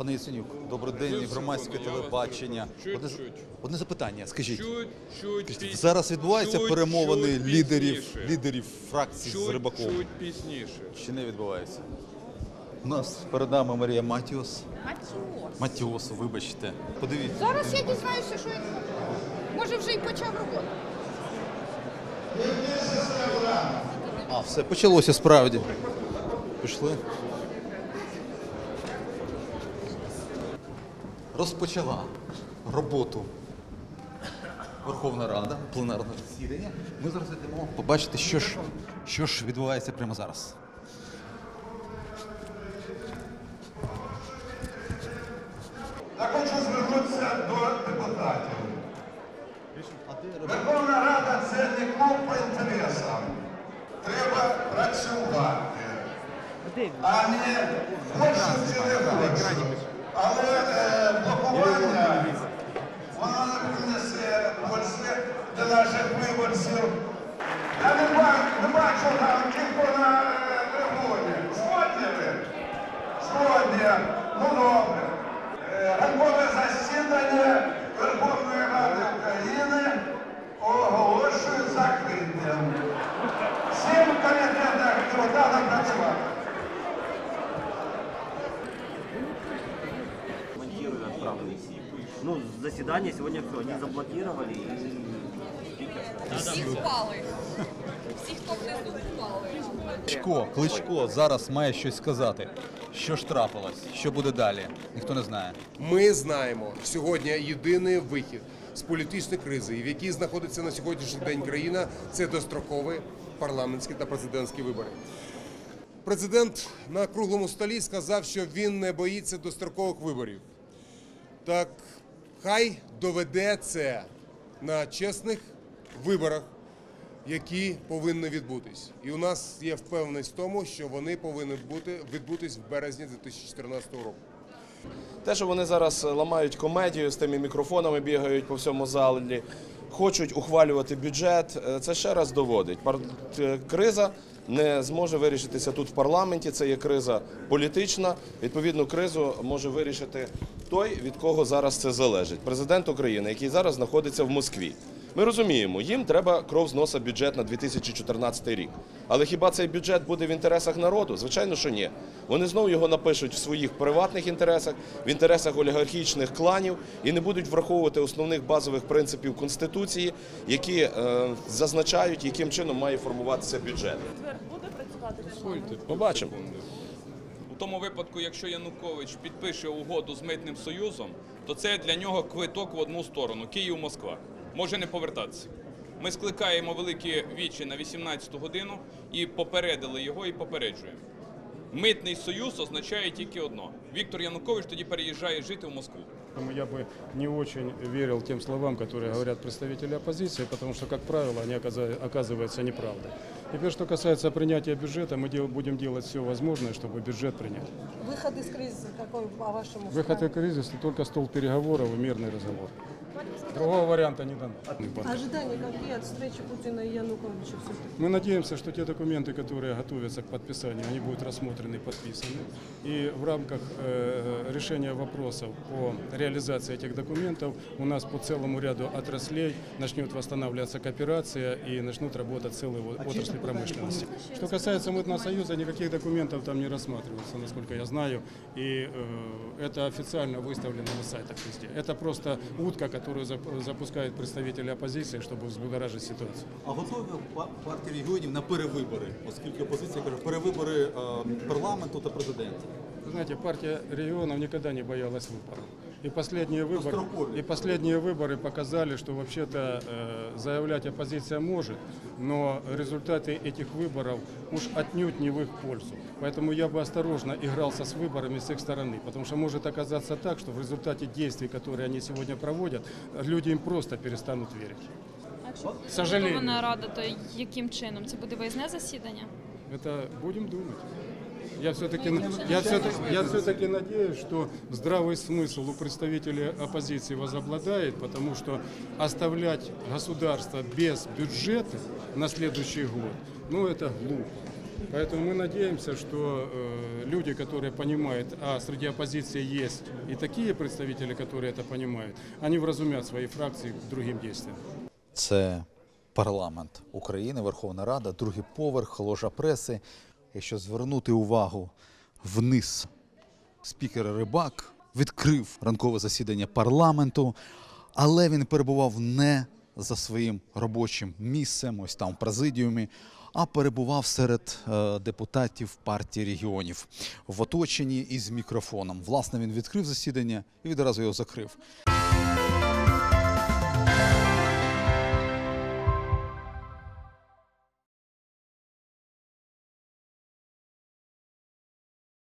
Пане Яценюк, добрий день, громадське телебачення. Одне, одне запитання, скажіть. Скажіть. Зараз відбуваються перемовини лідерів, лідерів фракцій з Рибаком. чуть пізніше. Чи не відбувається? У нас перед нами Марія Матіос. Матіос. Матіос, вибачте. Подивіться. Зараз я дізнаюся, що він може вже й почав роботу. А, все, почалося справді. Пішли. Розпочала роботу Верховна Рада, пленарне засідання. Ми зараз йдемо побачити, що ж, що ж відбувається прямо зараз. Я хочу звернутися до депутатів. Верховна Рада це не клуб по інтересам. Треба працювати, а не хочу чи не хочу. Але е, блокування воно не принесе польське для наших виборців. Я не бачу, не бачу там тільки на е, трибуні. Згодні ви? Сьогодні, ну добре, Е, ранкове засідання Верховної Ради України оголошую закритим. Всім комітетам депутатам працювати. монтируют, отправили. Ну, заседание сегодня все, они заблокировали и Всі впали. Всі, хто внизу впали. Кличко, Кличко зараз має щось сказати. Що ж трапилось? Що буде далі? Ніхто не знає. Ми знаємо сьогодні єдиний вихід з політичної кризи, і в якій знаходиться на сьогоднішній день країна, це дострокові парламентські та президентські вибори. Президент на круглому столі сказав, що він не боїться дострокових виборів. Так хай доведе це на чесних виборах, які повинні відбутись. І у нас є впевненість в тому, що вони повинні бути відбутись в березні 2014 року. Те, що вони зараз ламають комедію з тими мікрофонами, бігають по всьому залі, хочуть ухвалювати бюджет, е, це ще раз доводить. Е, Криза не зможе вирішитися тут в парламенті. Це є криза політична. Відповідну кризу може вирішити той, від кого зараз це залежить. Президент України, який зараз знаходиться в Москві. Ми розуміємо, їм треба кров з носа бюджет на 2014 рік. Але хіба цей бюджет буде в інтересах народу? Звичайно, що ні. Вони знову його напишуть в своїх приватних інтересах, в інтересах олігархічних кланів і не будуть враховувати основних базових принципів конституції, які е, зазначають, яким чином має формуватися бюджет. Побачимо. Тому випадку, якщо Янукович підпише угоду з митним союзом, то це для нього квиток в одну сторону Київ-Москва. Може не повертатися. Ми скликаємо великі вічі на 18-ту годину і попередили його і попереджуємо. Митний союз означає тільки одно: Віктор Янукович тоді переїжджає жити в Москву. Поэтому я бы не очень верил тем словам, которые говорят представители оппозиции, потому что, как правило, они оказываются неправдой. Теперь, что касается принятия бюджета, мы дел- будем делать все возможное, чтобы бюджет принять. Выход из кризиса какой, по вашему Выход из кризиса – только стол переговоров и мирный разговор. Другого варианта не дано. Ожидания какие от встречи Путина и Януковича? Мы надеемся, что те документы, которые готовятся к подписанию, они будут рассмотрены и подписаны. И в рамках э, решения вопросов по реализации этих документов у нас по целому ряду отраслей начнет восстанавливаться кооперация и начнут работать целые вот отрасли промышленности. Что касается Мытного союза, никаких документов там не рассматривается, насколько я знаю. И э, это официально выставлено на сайтах везде. Это просто утка, которую зап- запускают представителі опозиції, щоб збудоражити ситуацію. А готові па- партії регіонів на перевибори, оскільки опозиція каже, перевибори е, парламенту та президента. Вы знаете, партия регионов никогда не боялась выборов. И последние выборы, Достроковые. и последние выборы показали, что вообще-то э, заявлять оппозиция может, но результаты этих выборов уж отнюдь не в их пользу. Поэтому я бы осторожно игрался с выборами с их стороны, потому что может оказаться так, что в результате действий, которые они сегодня проводят, люди им просто перестанут верить. К сожалению. Верховна Рада, то яким чином? Це буде виїзне засідання? Это будем думать. Я все-таки, я все-таки, я все-таки надеюсь, что здравый смысл у представителей оппозиции возобладает, потому что оставлять государство без бюджета на следующий год, ну это глупо. Поэтому мы надеемся, что э, люди, которые понимают, а среди оппозиции есть и такие представители, которые это понимают, они вразумят свои фракции к другим действиям. Це парламент України, Верховна Рада, другий поверх, ложа преси. Якщо звернути увагу вниз, спікер Рибак відкрив ранкове засідання парламенту, але він перебував не за своїм робочим місцем, ось там в президіумі, а перебував серед е, депутатів партії регіонів в оточенні із мікрофоном. Власне, він відкрив засідання і відразу його закрив.